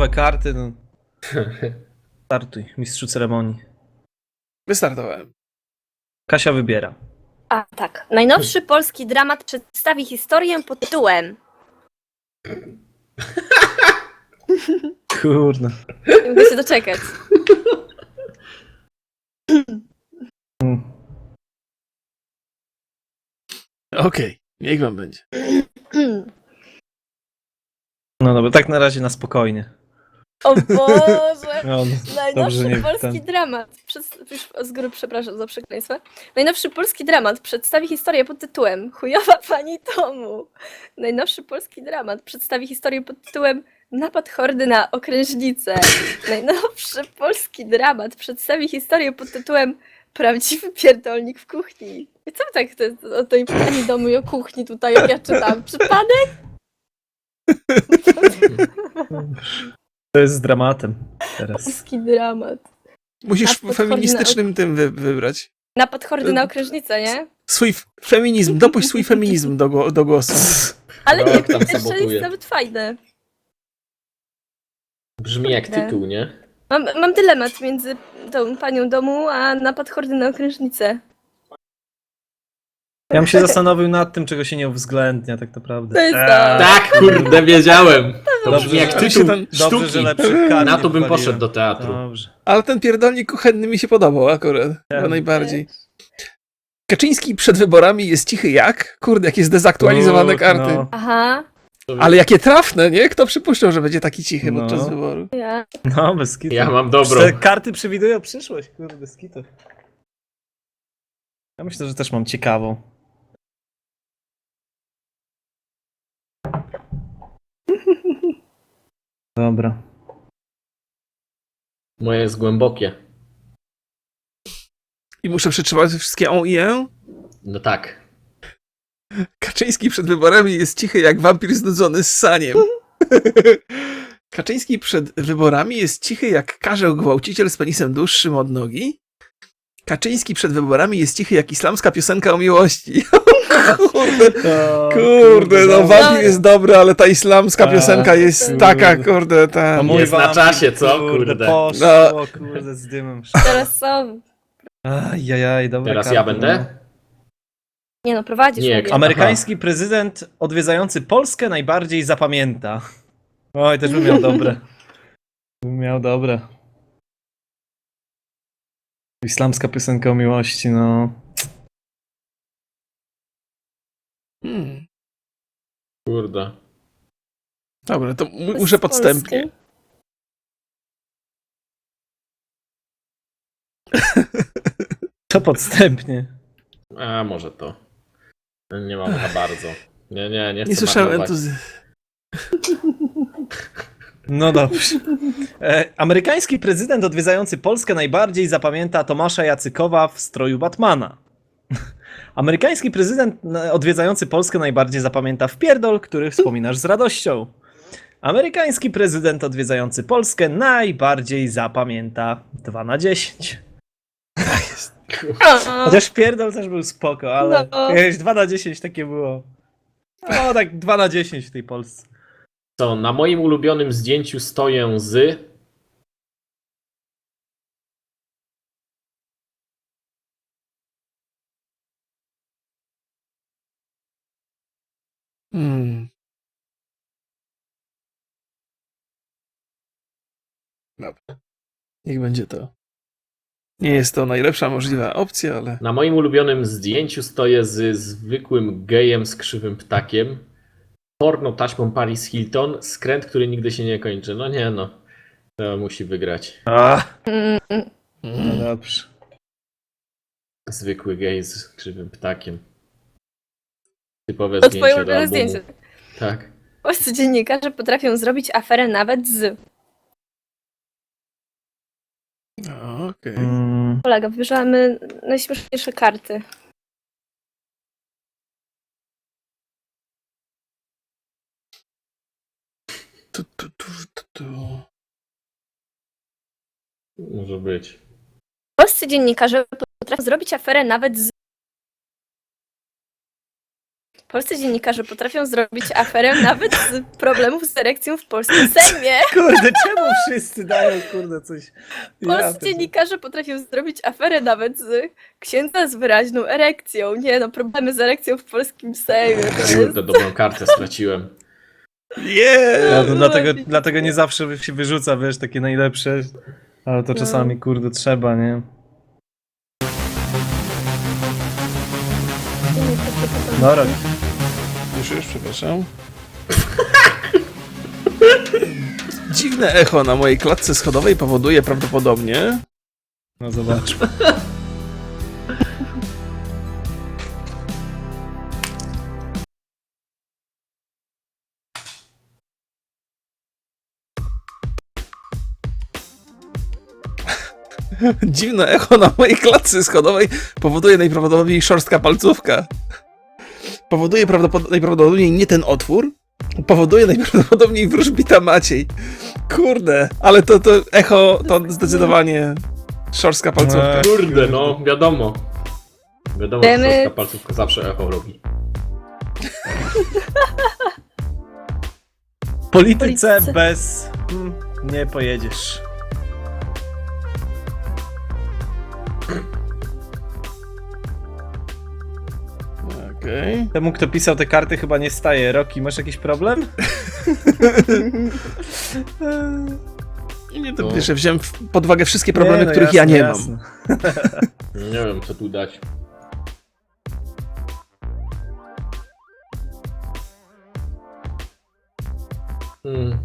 gotowe karty, no. Startuj, mistrzu ceremonii. Wystartowałem. Kasia wybiera. A tak. Najnowszy polski dramat przedstawi historię pod tytułem. Kurde. Nie mogę się doczekać. Mm. Okej, niech wam będzie. No dobra, tak na razie na spokojnie. O Boże! No, Najnowszy Dobrze, nie polski ten. dramat. Przed, już z góry przepraszam za przekleństwo. Najnowszy polski dramat przedstawi historię pod tytułem Chujowa pani domu. Najnowszy polski dramat przedstawi historię pod tytułem Napad hordy na okrężnicę. Najnowszy polski dramat przedstawi historię pod tytułem Prawdziwy pierdolnik w kuchni. I co tak te, o tej pani domu i o kuchni tutaj, jak ja czytam? Przypadek? to jest z dramatem teraz. Polski dramat. Musisz pod feministycznym tym wy, wybrać. Napad hordy na okrężnicę, nie? Swój f- feminizm, dopuść swój feminizm do, gło- do głosu. Ale nie, tam pierwsze sabotuje. jest nawet fajne. Brzmi jak tytuł, nie? Mam, mam dylemat między tą panią domu, a napad hordy na okrężnicę. Ja bym się zastanowił nad tym, czego się nie uwzględnia tak naprawdę. To jest to. Eee, Tak, kurde, wiedziałem. To Dobrze, brzmi jak że- tytuł Dobrze, sztuki. że lepszych Na nie to bym wywaliłem. poszedł do teatru. Dobrze. Ale ten pierdolnik kuchenny mi się podobał akurat. Tak. Chyba najbardziej. Kaczyński przed wyborami jest cichy jak? Kurde, jakie zdezaktualizowane Uch, karty. No, Aha, Ale jakie trafne, nie? Kto przypuszczał, że będzie taki cichy No. podczas wyboru? ja. no bez kitu. Ja mam dobrą. Te karty przewidują przyszłość, kurde, bez kitu. Ja myślę, że też mam ciekawą. Dobra. Moje jest głębokie. I muszę przetrzymać wszystkie on i e? No tak. Kaczyński przed wyborami jest cichy jak wampir znudzony z saniem. Kaczyński przed wyborami jest cichy jak karzeł gwałciciel z penisem dłuższym od nogi. Kaczyński przed wyborami jest cichy jak islamska piosenka o miłości. kurde, kurde, no dobra. wampir jest dobry, ale ta islamska piosenka jest taka, kurde, ta... mój Jest na wampir, czasie, co? Kurde. Poszło, kurde, z dymem. Teraz są. Ajajaj, dobra. Teraz ja będę? Nie no, prowadzisz Nie, mówię. Amerykański prezydent odwiedzający Polskę najbardziej zapamięta. Oj, też bym miał dobre. Bym miał dobre. Islamska piosenka o miłości, no. Hmm. Kurde. Dobra, to Z muszę podstępnie. Polski. To podstępnie. A może to. Nie mam za bardzo. Nie, nie, nie chcę Nie słyszałem entuzjazmu. No dobrze. E, amerykański prezydent odwiedzający Polskę najbardziej zapamięta Tomasza Jacykowa w stroju Batmana. Amerykański prezydent e, odwiedzający Polskę najbardziej zapamięta wpierdol, który wspominasz z radością. Amerykański prezydent odwiedzający Polskę najbardziej zapamięta 2 na 10. A, Chociaż wpierdol też był spoko, ale No. jakieś 2 na 10 takie było. No tak 2 na 10 w tej Polsce. Co, na moim ulubionym zdjęciu stoję z... Hmm. Dobra. Niech będzie to. Nie jest to najlepsza możliwa opcja, ale. Na moim ulubionym zdjęciu stoję z zwykłym gejem z krzywym ptakiem. Porno taśmą Paris Hilton. Skręt, który nigdy się nie kończy. No nie no. To musi wygrać. A, no dobrze. Zwykły gej z krzywym ptakiem. Typowe To zdjęcie twoje do ulubione albumu. zdjęcie. Tak. Polscy dziennikarze potrafią zrobić aferę nawet z... Okej. Mm, Kolega, wybierzemy najśmieszniejsze karty. Tu, tu, tu, tu, tu. Może być. Polscy dziennikarze potrafią zrobić aferę nawet z... Polscy dziennikarze potrafią zrobić aferę nawet z problemów z erekcją w polskim Sejmie. Kurde, czemu wszyscy dają, kurde, coś... Polscy dziennikarze potrafią zrobić aferę nawet z księdza z wyraźną erekcją. Nie no, problemy z erekcją w polskim Sejmie. To jest... Kurde, dobrą kartę straciłem. To No, dlatego, no, dlatego nie zawsze się wyrzuca, wiesz, takie najlepsze, ale to No. czasami, kurde, trzeba, nie? No rok. Przepraszam. Dziwne echo na mojej klatce schodowej powoduje prawdopodobnie... No zobaczmy. Dziwne echo na mojej klatce schodowej powoduje najprawdopodobniej szorstka palcówka. Powoduje prawdopod- najprawdopodobniej nie ten otwór, powoduje najprawdopodobniej wróżbita Maciej. Kurde, ale to, to echo to zdecydowanie szorstka palcówka. Eee. Kurde, no wiadomo. Wiadomo, że polska palcówka zawsze echo robi. W polityce Polityce. bez... Mm, nie pojedziesz. Okej. Temu, kto pisał te karty, chyba nie staje. Roki, masz jakiś problem? Nie, to No. ja wziąłem pod uwagę wszystkie problemy, Nie, no których jasne, ja nie jasne. mam. Nie wiem, co tu dać. Hmm.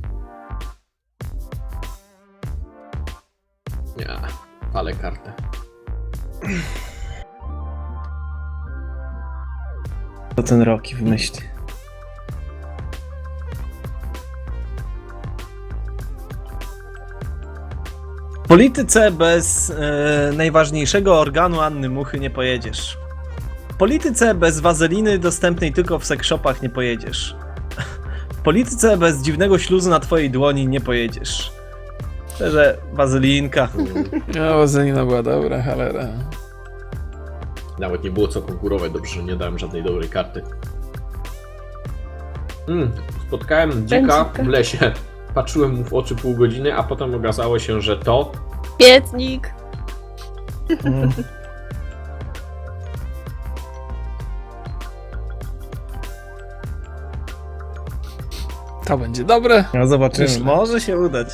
Nie, palę kartę. To ten Roki wymyśli. W polityce bez e, najważniejszego organu Anny Muchy nie pojedziesz. W polityce bez wazeliny dostępnej tylko w sekszopach nie pojedziesz. W polityce bez dziwnego śluzu na twojej dłoni nie pojedziesz. Szczerze, wazelinka. Hmm. O, Zenina była dobra, cholera. Nawet nie było co konkurować, dobrze, że nie dałem żadnej dobrej karty. Hmm, spotkałem dzika w lesie. Patrzyłem mu w oczy pół godziny, a potem okazało się, że to Pietnik. Mm. To będzie dobre. No zobaczymy, Myślę. może się udać.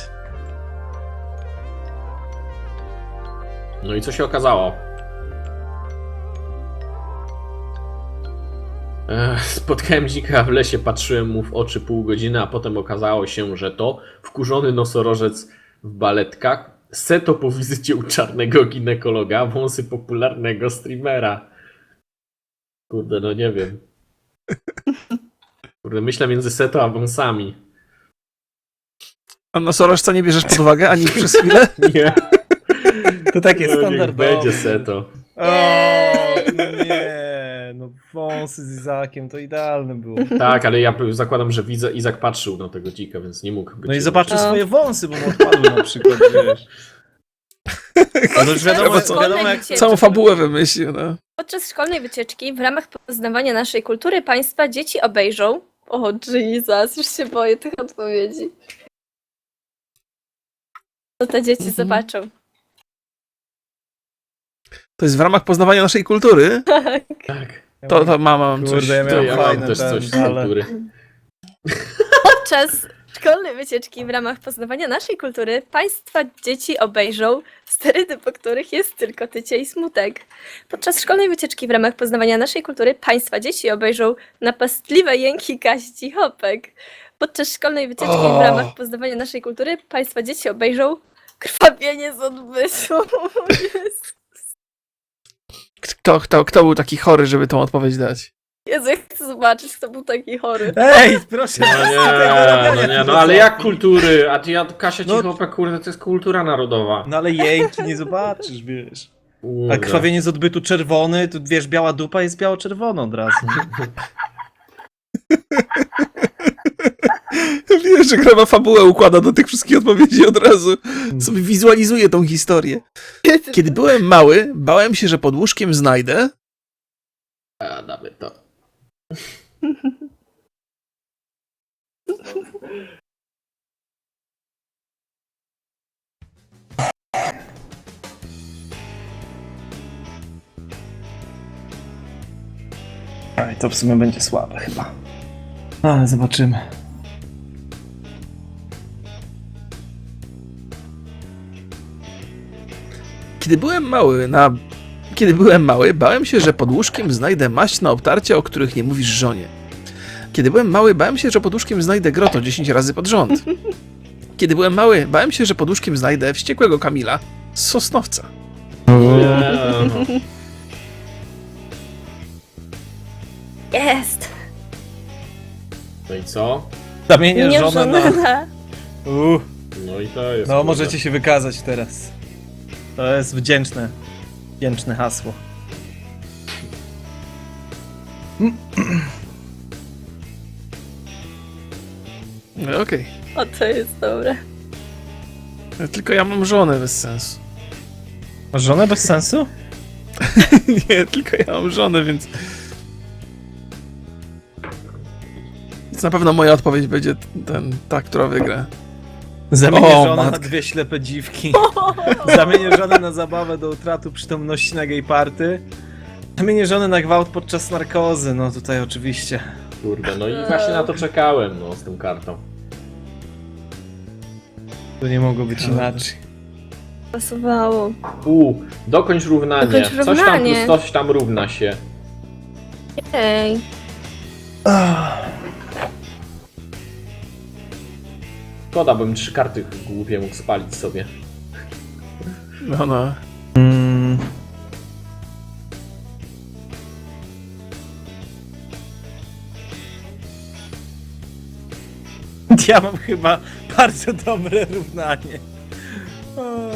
No i co się okazało? Spotkałem dzika w lesie, patrzyłem mu w oczy pół godziny, a potem okazało się, że to wkurzony nosorożec w baletkach, seto po wizycie u czarnego ginekologa, wąsy popularnego streamera. Kurde, no nie wiem. Kurde, myślę między seto a wąsami. A nosorożca nie bierzesz pod uwagę ani przez chwilę? Nie, To takie no, standardowe. będzie seto. O, wąsy z Izakiem to idealne było. Tak, ale ja zakładam, że widzę, Izak patrzył na tego dzika, więc nie mógł być. No i zobaczył No. swoje wąsy, bo mu odpadły na przykład, wiesz. No już wiadomo, co, wiadomo jak... Całą fabułę wymyślił, no. Podczas szkolnej wycieczki w ramach poznawania naszej kultury państwa dzieci obejrzą. O Jesus, już się boję tych odpowiedzi. Co te dzieci Mhm. zobaczą? To jest w ramach poznawania naszej kultury. Tak. Tak, To, to mama mam coś. Kurde, ja miałem ja mam fajne też ten, coś z ale- kultury. Podczas szkolnej wycieczki w ramach poznawania naszej kultury państwa dzieci obejrzą sterydy, po których jest tylko tycie i smutek. Podczas szkolnej wycieczki w ramach poznawania naszej kultury państwa dzieci obejrzą napastliwe jęki Kasi Cichopek. Podczas szkolnej wycieczki O! w ramach poznawania naszej kultury państwa dzieci obejrzą krwawienie z odbytu. Jezu, Kto, kto, kto był taki chory, żeby tą odpowiedź dać? Jezu, ja chcę zobaczyć, kto był taki chory. Ej, proszę. No nie, no nie, no ale jak kultury? A ty, ja, Kasia No- Cichopek, kurde, to jest kultura narodowa. No ale jęki nie zobaczysz, wiesz. A krwawienie z odbytu czerwony, tu wiesz, biała dupa jest biało-czerwona od razu. Wiesz, że gra ma fabułę układa do tych wszystkich odpowiedzi od razu. Sobie wizualizuję tą historię. Kiedy byłem mały, bałem się, że pod łóżkiem znajdę A, damy to. Oj, to w sumie będzie słabe chyba. Ale zobaczymy. Kiedy byłem mały, na... Kiedy byłem mały, bałem się, że pod łóżkiem znajdę maść na obtarcie, o których nie mówisz żonie. Kiedy byłem mały, bałem się, że pod łóżkiem znajdę groto 10 razy pod rząd. Kiedy byłem mały, bałem się, że pod łóżkiem znajdę wściekłego Kamila z Sosnowca. Jest! No i co? Zamienię żonę na... Uh, No i to jest. no, kurde. możecie się wykazać teraz. To jest wdzięczne. Wdzięczne hasło. No, Okej. O, to jest dobre. Tylko ja mam żonę bez sensu. Masz żonę bez sensu? Nie, tylko ja mam żonę, więc... Więc na pewno moja odpowiedź będzie ten, ta, która wygra. Zamienię O, żonę na matka. dwie ślepe dziwki. Zamienię żonę na zabawę do utratu przytomności na gay party. Zamienię żonę na gwałt podczas narkozy. No tutaj oczywiście. Kurde, no i właśnie na to czekałem, no, z tą kartą. To nie mogło być inaczej. Pasowało. U, dokończ równanie. Dokończ Coś tam plus równanie. coś tam równa się. Ej. Szkoda, bym trzy karty głupie mógł spalić sobie. No, no. Mm. Ja mam chyba bardzo dobre równanie. O.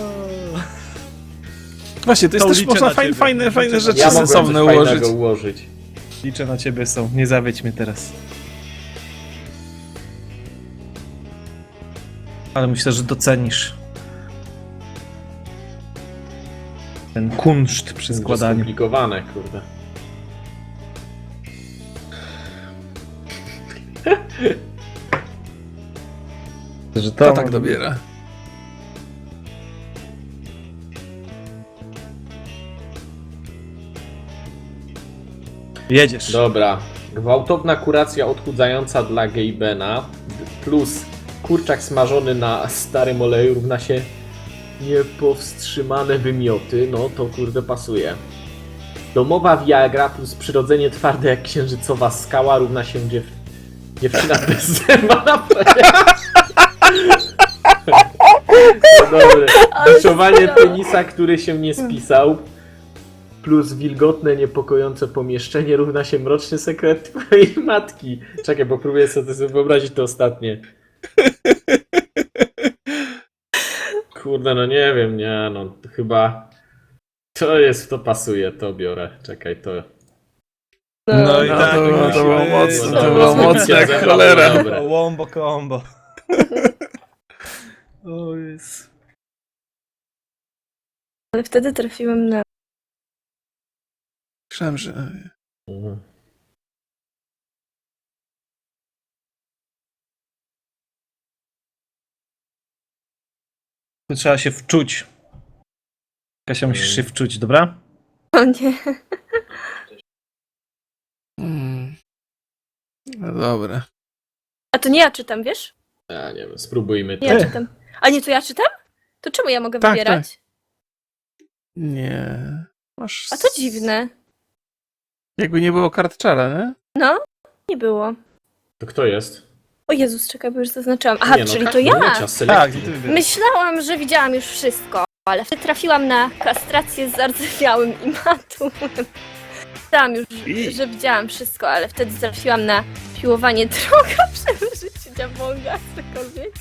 Właśnie, to jest To też liczę można na fajne, ciebie. fajne, fajne rzeczy Ja mogłem sensowne coś ułożyć. fajnego ułożyć. Liczę na ciebie są. Nie zawiedź mnie teraz. Ale myślę, że docenisz. Ten kunszt przy To składaniu. skomplikowane, kurde. Że To tak dobiera. Jedziesz. Dobra. Gwałtowna kuracja odchudzająca dla Gaybena plus kurczak smażony na starym oleju równa się niepowstrzymane wymioty. No to kurde pasuje. Domowa Viagra plus przyrodzenie twarde jak księżycowa skała równa się dziew... dziewczyna bez zęba na. No Dobre. Duszowanie penisa, który się nie spisał plus wilgotne, niepokojące pomieszczenie równa się mroczny sekret twojej matki. Czekaj, bo próbuję sobie wyobrazić to ostatnie. Kurde, no nie wiem, nie, no chyba to jest, to pasuje, to biorę. Czekaj, to... No i No, tak, to było- musi to było mocne, No, to było mocne jak cholera. Dobre. Wombo combo. O jest. Ale wtedy trafiłem na... Myślałem, że... Mhm. Tu trzeba się wczuć. Kasia, musisz się wczuć, dobra? O nie. Mm. No dobra. A to nie ja czytam, wiesz? Ja nie wiem, spróbujmy to. Nie ja Ty. czytam. A nie, to ja czytam? To czemu ja mogę Tak, wybierać? Nie. Masz... A to dziwne. Jakby nie było kart czara, nie? No, nie było. To kto jest? O Jezus, czekaj, bo już zaznaczyłam. Aha, Nie, no, czyli to Kasia, ja. Tak, i ty. Myślałam, że widziałam już wszystko, ale wtedy trafiłam na kastrację z zardzewiałym i matum. Myślałam już, I- że widziałam wszystko, ale wtedy trafiłam na piłowanie droga przeżycie diabonga, cokolwiek.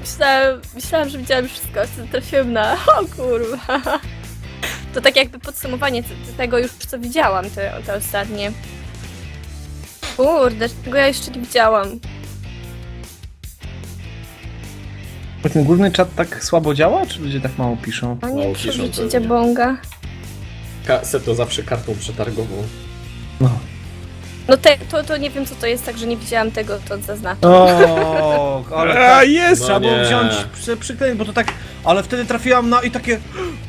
Myślałam, myślałam, że widziałam wszystko, a wtedy trafiłam na... O kurwa. To tak jakby podsumowanie t- tego już, co widziałam, te, te ostatnie. Kurde, tego ja jeszcze nie widziałam. Ten główny czat tak słabo działa, czy ludzie tak mało piszą? A Mało nie piszą przeżycie pewnie. diabonga. Ka- Seto zawsze kartą przetargową. No. No te, to, to nie wiem co to jest, także nie widziałam tego, to zaznaczam. O, ale A, tak, jest! trzeba było nie. wziąć przy, przyklejeń, bo to tak, ale wtedy trafiłam na i takie...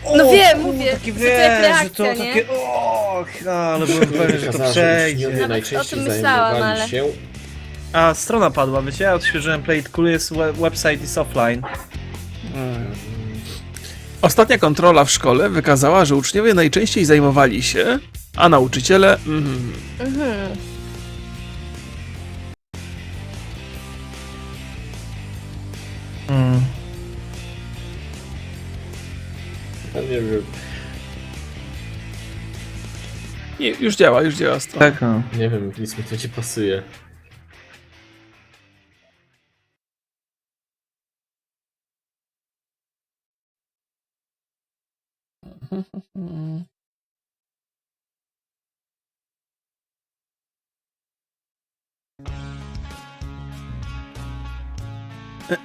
O, No wiem, ku, mówię, Takie że to jak wiesz, że to reakcja, nie? takie... O, ale byłem pewien, że to przejdzie. uczniowie Nawet najczęściej o tym myślałam, zajmowali ale- się A, strona padła, wiecie? Ja odświeżyłem Play It Cool, jest we- website is offline. Ostatnia kontrola w szkole wykazała, że uczniowie najczęściej zajmowali się, a nauczyciele... Mm, Mhm. Ja nie wiem, nie, już działa, już działa strona. Tak, no. nie wiem, nic mi to nie pasuje.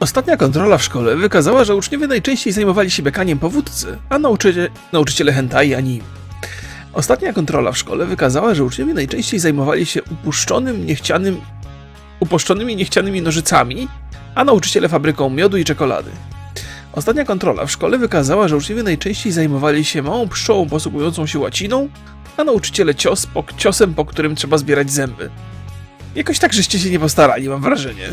Ostatnia kontrola w szkole wykazała, że uczniowie najczęściej zajmowali się bekaniem po wódce, a nauczyciele, nauczyciele hentai ani. Ostatnia kontrola w szkole wykazała, że uczniowie najczęściej zajmowali się upuszczonym, niechcianym, upuszczonymi niechcianymi nożycami, a nauczyciele fabryką miodu i czekolady. Ostatnia kontrola w szkole wykazała, że uczniowie najczęściej zajmowali się małą pszczołą posługującą się łaciną, a nauczyciele cios po, ciosem, po którym trzeba zbierać zęby. Jakoś tak żeście się nie postarali, mam wrażenie.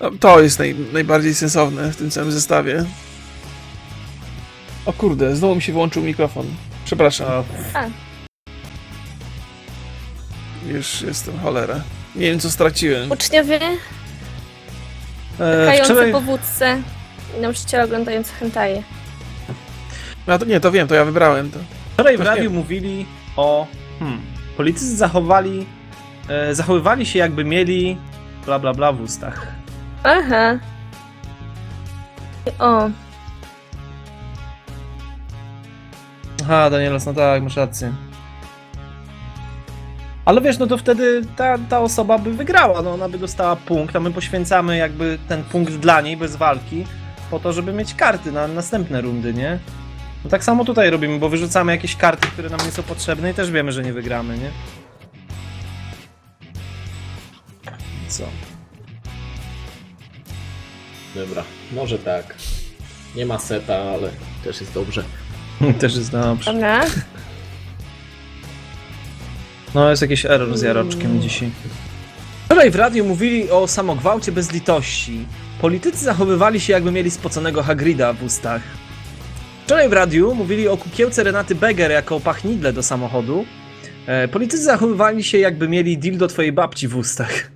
No, to jest naj, najbardziej sensowne w tym całym zestawie. O kurde, znowu mi się wyłączył mikrofon. Przepraszam. A, Już jestem cholera. Nie wiem co straciłem. Uczniowie e, kające wczoraj, po wódce i nauczyciele oglądający hentaje. A to nie, to wiem, to ja wybrałem to. wczoraj w Właśnie- radiu mówili o... Hmm, politycy zachowali... E, zachowywali się jakby mieli bla bla bla w ustach. Aha. O, Aha, Danielos, no tak, masz rację. Ale wiesz, no to wtedy ta, ta osoba by wygrała, no ona by dostała punkt, a my poświęcamy jakby ten punkt dla niej bez walki po to, żeby mieć karty na następne rundy, nie? No tak samo tutaj robimy, bo wyrzucamy jakieś karty, które nam nie są potrzebne i też wiemy, że nie wygramy, nie? Co? Dobra, może tak. Nie ma seta, ale też jest dobrze. też jest dobrze. dobra. No, jest jakiś error z Jaroczkiem dzisiaj. Wczoraj w radiu mówili o samogwałcie bez litości. Politycy zachowywali się jakby mieli spoconego Hagrida w ustach. Wczoraj w radiu mówili o kukiełce Renaty Beger jako pachnidle do samochodu. E, politycy zachowywali się jakby mieli deal do twojej babci w ustach.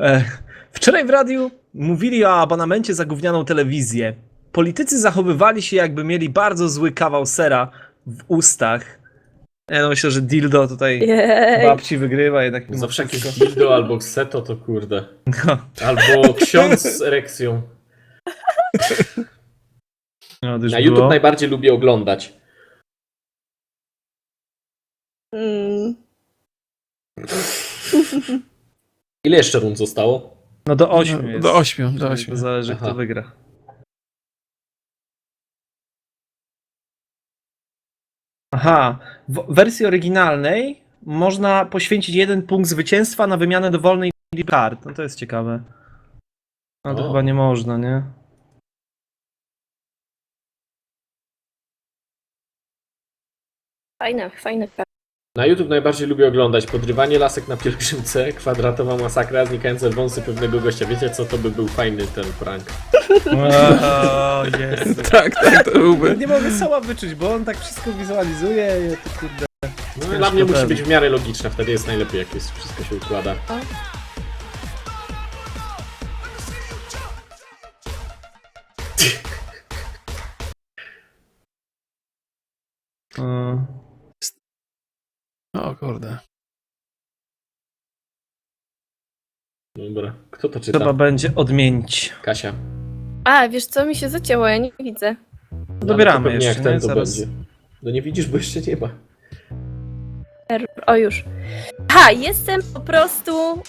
E, wczoraj w radiu mówili o abonamencie za gównianą telewizję. Politycy zachowywali się jakby mieli bardzo zły kawał sera w ustach. Ja no myślę, że dildo tutaj Jej. babci wygrywa jednak. mimo Zawsze wszystko. jakieś dildo albo seto to kurde. No, Albo ksiądz z erekcją. no, to już Na YouTube było. najbardziej lubię oglądać. Mm. Ile jeszcze rund zostało? No do 8 No, jest. do ośmiu, do To ośmiu. zależy Aha. kto wygra. Aha, w wersji oryginalnej można poświęcić jeden punkt zwycięstwa na wymianę dowolnej liczby kart. No to jest ciekawe. No to O. chyba nie można, nie? Fajne, fajne. Na YouTube najbardziej lubię oglądać podrywanie lasek na pielgrzymce, kwadratowa masakra, znikające wąsy pewnego gościa. Wiecie co, to by był fajny ten prank. O, jest. Tak, tak, to byłby. Nie mogę sama wyczuć, bo on tak wszystko wizualizuje i to kurde. No, dla mnie musi pewnie. być w miarę logiczne, wtedy jest najlepiej, jak jest, wszystko się układa. Mm. Kurde. Dobra, kto to czyta? Trzeba będzie odmienić. Kasia. A, wiesz co, mi się zacięło, ja nie widzę. Dobieramy No, jeszcze, jak ten nie? to Zaraz. będzie. No nie widzisz, bo jeszcze nie ma. Error. O, już. Ha, jestem po prostu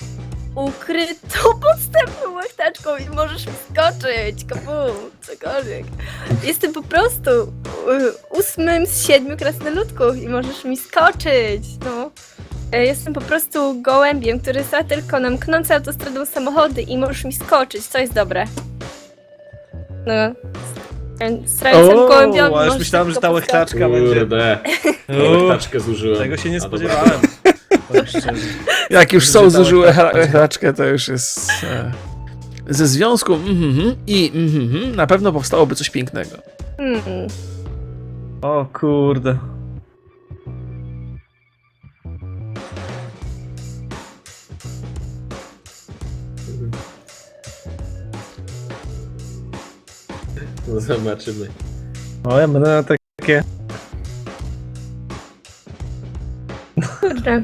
ukrytą podstępną łechtaczką i możesz wskoczyć, kabum, cokolwiek. Jestem po prostu y, ósmym z siedmiu krasnoludków i możesz mi skoczyć, no. E, Jestem po prostu gołębiem, który za tylko na mknące autostradą samochody i możesz mi skoczyć, co jest dobre. No. Strającym gołębiom O, a już możesz myślałem, że tylko ta podskoczyć. łechtaczka będzie. Kurde, łechtaczkę zużyłem. Tego się nie A dobra. spodziewałem. Jak już są zużyły łechtaczka- hraczkę, to już jest... E, ze związku mhm i mhm na pewno powstałoby coś pięknego. Hmm. O kurde. No, zobaczymy. O, ja będę na takie... Kurde.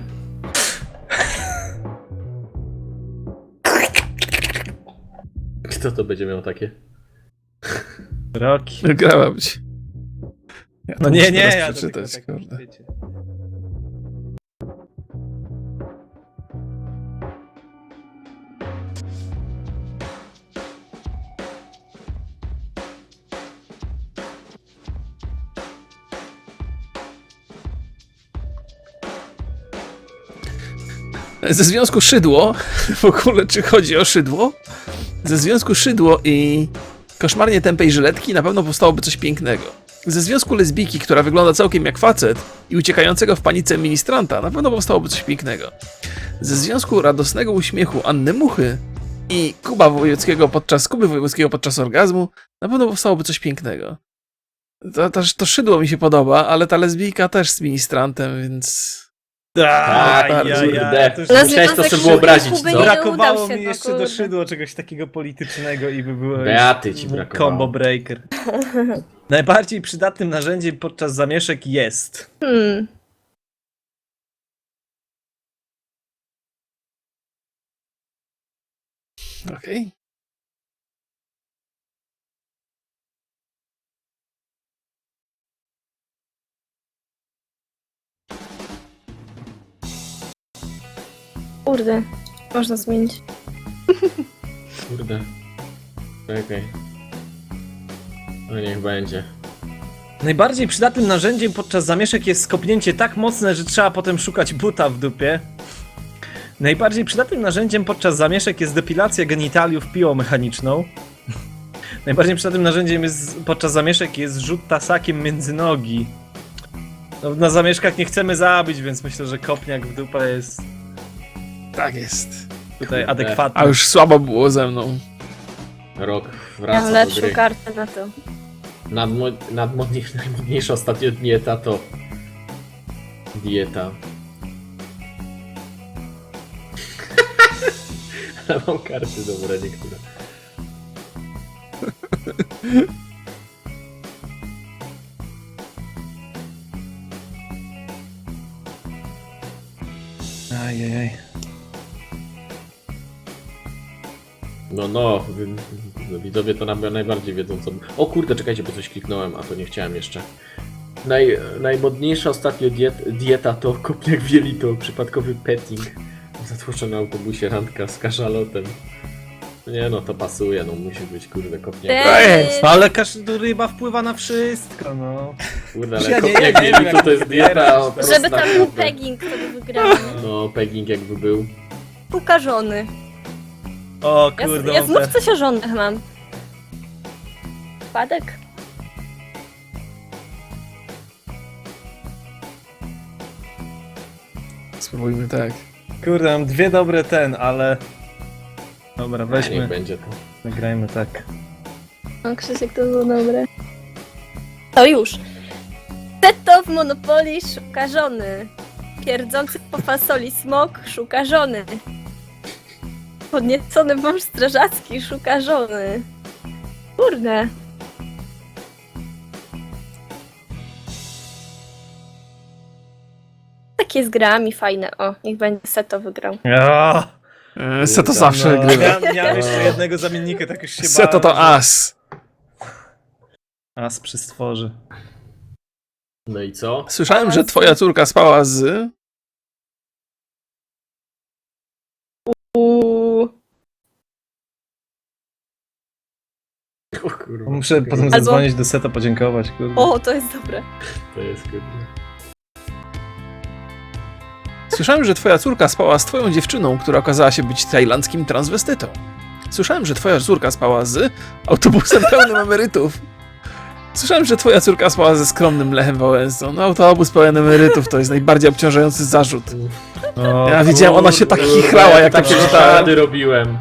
Kto to będzie miał takie? Roki. Grała być. Ja No nie, nie, ja przeczytać, tak, kurde. wiecie. Ze związku szydło, w ogóle czy chodzi o szydło? Ze związku szydło i koszmarnie tępej żyletki na pewno powstałoby coś pięknego. Ze związku lesbijki, która wygląda całkiem jak facet i uciekającego w panice ministranta na pewno powstałoby coś pięknego. Ze związku radosnego uśmiechu Anny Muchy i Kuba Wojewódzkiego podczas Kuby Wojewódzkiego podczas orgazmu na pewno powstałoby coś pięknego. To, to, to szydło mi się podoba, ale ta lesbijka też z ministrantem, więc... Bardzo, aj, kurde. Musiałeś to sobie wyobrazić, co? nie Brakowało mi jeszcze do szydła czegoś takiego politycznego i by było już Beaty ci brakowało. combo breaker. Najbardziej przydatnym narzędziem podczas zamieszek jest. Hmm. Okej. Kurde. Można zmienić. Kurde. Czekaj. No niech będzie. Najbardziej przydatnym narzędziem podczas zamieszek jest skopnięcie tak mocne, że trzeba potem szukać buta w dupie. Najbardziej przydatnym narzędziem podczas zamieszek jest depilacja genitaliów piłą mechaniczną. Najbardziej przydatnym narzędziem jest, podczas zamieszek jest rzut tasakiem między nogi. No, na zamieszkach nie chcemy zabić, więc myślę, że kopniak w dupę jest Tak jest. tutaj Kurde. adekwatny. A już słabo było ze mną. Rok Ja mam wraca do lepszą gry. kartę na to. Nadmo- nadmodniejsza, najmodniejsza ostatnio dieta to... Dieta. Ale mam karty dobre niektóre. Ajajaj. No, no, no, widzowie to nam najbardziej wiedzą co... O kurde, czekajcie, bo coś kliknąłem, a to nie chciałem jeszcze. Naj, najmodniejsza ostatnio diet, dieta to kopniak wieli, to przypadkowy petting. Zatłoczony autobusie randka z kaszalotem. Nie no, to pasuje, no musi być kurde kopniak. Ty- jest. Ale kasz... ryba wpływa na wszystko, no. Kurde, Ja ale nie- kopniak nie wiem, to to jest dieta o Żeby tam był pegging, to by wygrał. No, pegging jakby był. Ukażony. O Ja, kurde, ja mam znów te- coś o żonach mam. Spadek? Spróbujmy tak. Kurde, mam dwie dobre ten, ale... Dobra, Niech weźmy, będzie to. nagrajmy tak. O, Krzysiek, to było dobre. To już. Teto w Monopolii szuka żony. Pierdzący po fasoli smok szuka żony. Podniecony mąż strażacki szuka żony. Kurde. Takie z grami fajne. O, niech będzie Seto wygrał. Ja, E, Se to Kurde, zawsze no, grywa. miałem, miałem jeszcze jednego zamiennika, tak już się Se to bałem, to że- as. As przy stworze. No i co? Słyszałem, że twoja córka spała z... O kurwa. Muszę okej. potem Albo- zadzwonić do seta, podziękować. Kurde. O, to jest dobre. To jest kurde. Słyszałem, że twoja córka spała z twoją dziewczyną, która okazała się być tajlandzkim transwestytą. Słyszałem, że twoja córka spała z autobusem pełnym emerytów. Słyszałem, że twoja córka spała ze skromnym Lechem Wałęsą. No autobus pełen emerytów to jest najbardziej obciążający zarzut. O, Ja widziałem, ona się tak chichrała, jak to takie przeczytałem. szady robiłem.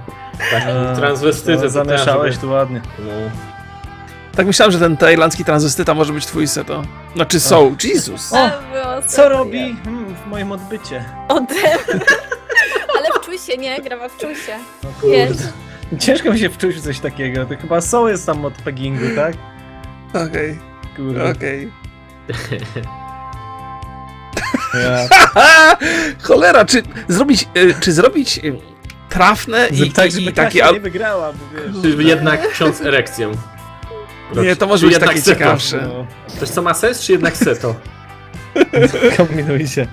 Taki A, transwestytę. no, zamieszałeś to tu ładnie. No. Tak myślałem, że ten tajlandzki transwestyta może być twój seto. Znaczy są. Jesus. O, było Co robi hmm, w moim odbycie? Ode Ale wczuj się, nie? Grawa, wczuj się. No, Wiesz. Ciężko mi się wczuć w coś takiego. To chyba są jest tam od peggingu, tak? Okej, Kurde. okej. Ja. Cholera, czy zrobić, e, czy zrobić e, trafne i, tak, i, żeby i takie... nie wygrała, bo wiesz. Jednak ksiądz erekcją? Nie, to może Czy być jednak takie ciekawsze. No, Coś co ma sens, czy jednak seto? kombinuj się.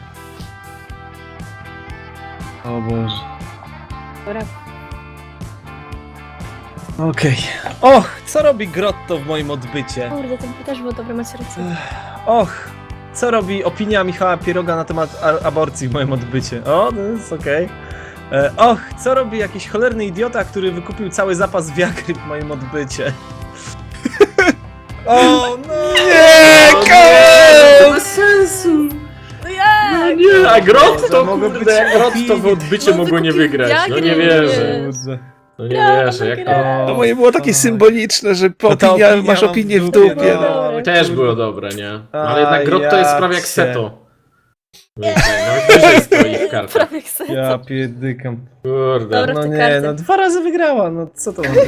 O Boże. Dobra. Okej. Och, co robi Grotto w moim odbycie? Kurde, to też było dobre, macie rację. Och, co robi opinia Michała Pieroga na temat a- aborcji w moim odbycie? O, to jest okej. E, Och, co robi jakiś cholerny idiota, który wykupił cały zapas Viagry w moim odbycie? O, no! Nie, To bez sensu! No jak? Nie, a Grot To to mogło kurde, być jak Grot to w odbycie No, mogło nie wykupił wygrać. No nie Viagry, wierzę. nie. Kurde. No nie Ja, wierzę, jak to... wygrałem. No moje było takie O. symboliczne, że po No ta opinia, opinia masz mam opinię w w dupie, no. No. Też było dobre, nie? No, ale jednak Grot to jest prawie jak. Seto. Nawet wyżej stoi w kartach. Prawie jak serce. Ja pierdykam. Kurde. Dobra. No te nie, karty. no dwa razy wygrała, no co to ma być?